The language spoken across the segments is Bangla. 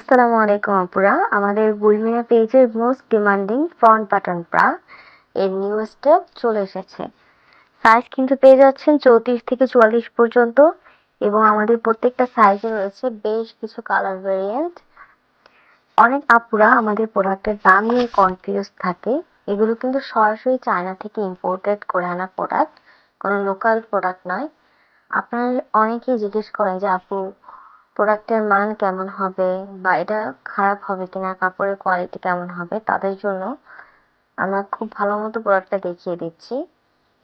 আসসালামু আলাইকুম আপুরা। আমাদের গুলমিনা পেজের most demanding front button bra এর নিউ স্টেপ চলে এসেছে। সাইজ কিন্তু পেয়ে যাচ্ছেন চৌত্রিশ থেকে চুয়াল্লিশ পর্যন্ত এবং আমাদের প্রত্যেকটা সাইজে রয়েছে বেশ কিছু কালার ভেরিয়েন্ট অনেক আপুরা আমাদের প্রোডাক্টের দাম নিয়ে কনফিউজ থাকে। এগুলো কিন্তু সরাসরি চায়না থেকে ইম্পোর্টেড করে আনা প্রোডাক্ট কোনো লোকাল প্রোডাক্ট নয়। আপনার অনেকেই জিজ্ঞেস করেন যে আপু প্রোডাক্টের মান কেমন হবে বা এটা খারাপ হবে কিনা, কাপড়ের কোয়ালিটি কেমন হবে, তাদের জন্য আমরা খুব ভালো মতো প্রোডাক্টটা দেখিয়ে দিচ্ছি।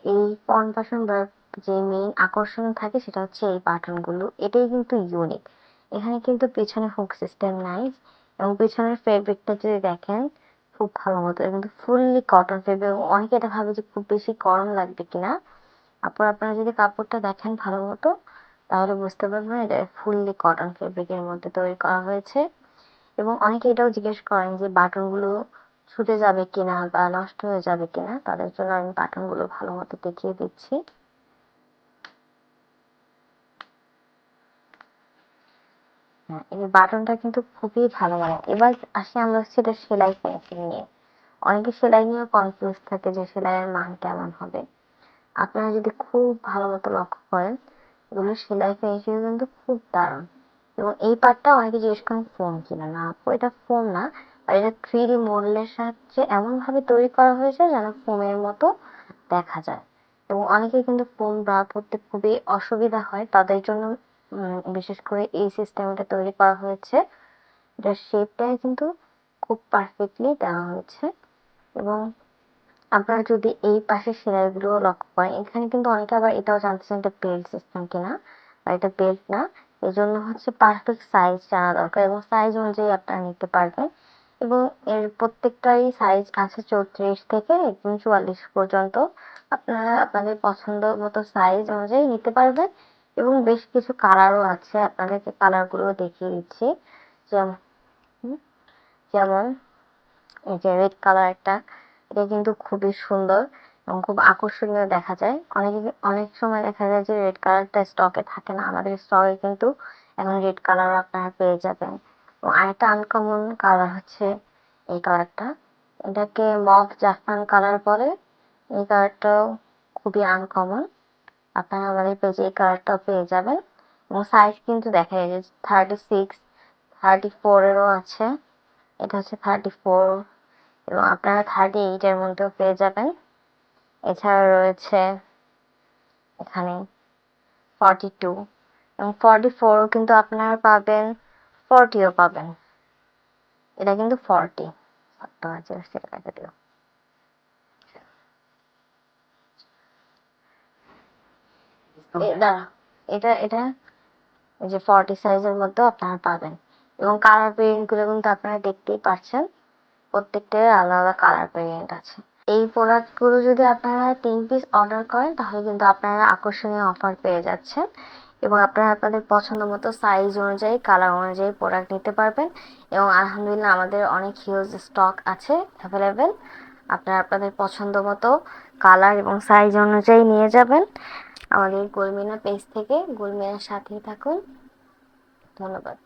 এই পন বাসন বা যে মেইন আকর্ষণ থাকে সেটা হচ্ছে এই বাটনগুলো এটাই কিন্তু ইউনিক এখানে কিন্তু পেছনে হুক সিস্টেম নাই এবং পেছনের ফেব্রিকটা যদি দেখেন, খুব ভালো মতো। কিন্তু ফুললি কটন ফেব্রিক অনেকে এটা ভাবে যে খুব বেশি গরম লাগবে কিনা। আপনার আপনারা যদি কাপড়টা দেখেন ভালো মতো তাহলে বুঝতে পারবেন এটা ফুললি কটন ফেব্রিকের মধ্যে তৈরি করা হয়েছে। এবং অনেকে এটাও জিজ্ঞেস করেন যে বাটনগুলো ছুটে যাবে কিনা বা নষ্ট হয়ে যাবে কিনা, তাদের জন্য আমি বাটনগুলো ভালো মতো দেখিয়ে দিচ্ছি। হ্যাঁ এই বাটনটা কিন্তু খুবই ভালো মানে এবার আসি আমরা সেটা সেলাই ফিনিশিং নিয়ে। অনেকে সেলাই নিয়ে কনফিউজ থাকে যে সেলাইয়ের মান কেমন হবে। আপনারা যদি খুব ভালো মতো লক্ষ্য করেন এগুলো সেলাই ফিনিশিং কিন্তু খুব দারুণ। এবং এই পার্টটা অনেকে জিজ্ঞেস করেন ফোম কিনা। না, আপু, এটা ফোম না, আর এটা থ্রি ডি মডেলের সাহায্যে এমনভাবে তৈরি করা হয়েছে যেন ফোমের মতো দেখা যায়। এবং অনেকেই কিন্তু ফোম ব্রা পরতে খুবই অসুবিধা হয়। তাদের জন্য বিশেষ করে এই সিস্টেমটা তৈরি করা হয়েছে। এটার শেপটাই কিন্তু খুব পারফেক্টলি দেওয়া হয়েছে। এবং আপনারা যদি এই পাশের সেলাইগুলো লক্ষ্য করেন, এখানে কিন্তু অনেকে আবার এটাও জানতে চান এটা বেল্ট সিস্টেম কিনা, বা এটা বেল্ট না, এজন্য হচ্ছে পারফেক্ট সাইজ জানা দরকার এবং সাইজ অনুযায়ী আপনারা নিতে পারবেন। এবং এর প্রত্যেকটারই সাইজ আছে চৌত্রিশ থেকে একদম চুয়াল্লিশ পর্যন্ত। আপনারা আপনাদের পছন্দ মতো সাইজ অনুযায়ী নিতে পারবেন এবং বেশ কিছু কালারও আছে, আপনাদেরকে কালারগুলো দেখিয়ে দিচ্ছি। যেমন যেমন এই যে রেড কালার একটা এটা কিন্তু খুবই সুন্দর এবং খুব আকর্ষণীয় দেখা যায়। অনেকে অনেক সময় দেখা যায় যে রেড কালারটা স্টকে থাকে না। আমাদের স্টকে কিন্তু এখন রেড কালার আপনারা পেয়ে যাবেন। এবং আরেকটা আনকমন কালার হচ্ছে এই কালারটা এটাকে মফ জাফরান কালার বলে। এই কালারটাও খুবই আনকমন আপনারা আমাদের পেজে এই কালারটাও পেয়ে যাবেন। এবং সাইজ কিন্তু দেখা যায় যে থার্টি সিক্স থার্টি ফোরেরও আছে। এটা হচ্ছে থার্টি ফোর এবং আপনারা থার্টি এইটের মধ্যেও পেয়ে যাবেন। এছাড়া রয়েছে এখানে ফর্টি টু এবং ফর্টি ফোরও কিন্তু আপনারা পাবেন ফর্টিও পাবেন। এটা কিন্তু ফর্টি এটা এটা এই যে ফর্টি সাইজের মধ্যে আপনারা পাবেন। এবং কালারগুলো কিন্তু আপনারা দেখতেই পাচ্ছেন। প্রত্যেকটার আলাদা আলাদা কালার ভেরিয়েন্ট আছে। এই প্রোডাক্টগুলো যদি আপনারা তিন পিস অর্ডার করেন, তাহলে কিন্তু আপনারা আকর্ষণীয় অফার পেয়ে যাচ্ছেন এবং আপনারা আপনাদের পছন্দ মতো সাইজ অনুযায়ী কালার অনুযায়ী প্রোডাক্ট নিতে পারবেন এবং আলহামদুলিল্লাহ আমাদের অনেক হিউজ স্টক আছে অ্যাভেলেবেল আপনারা আপনাদের পছন্দ মতো কালার এবং সাইজ অনুযায়ী নিয়ে যাবেন। আমাদের গোলমিনা পেজ থেকে গোলমিনার সাথেই থাকুন। ধন্যবাদ।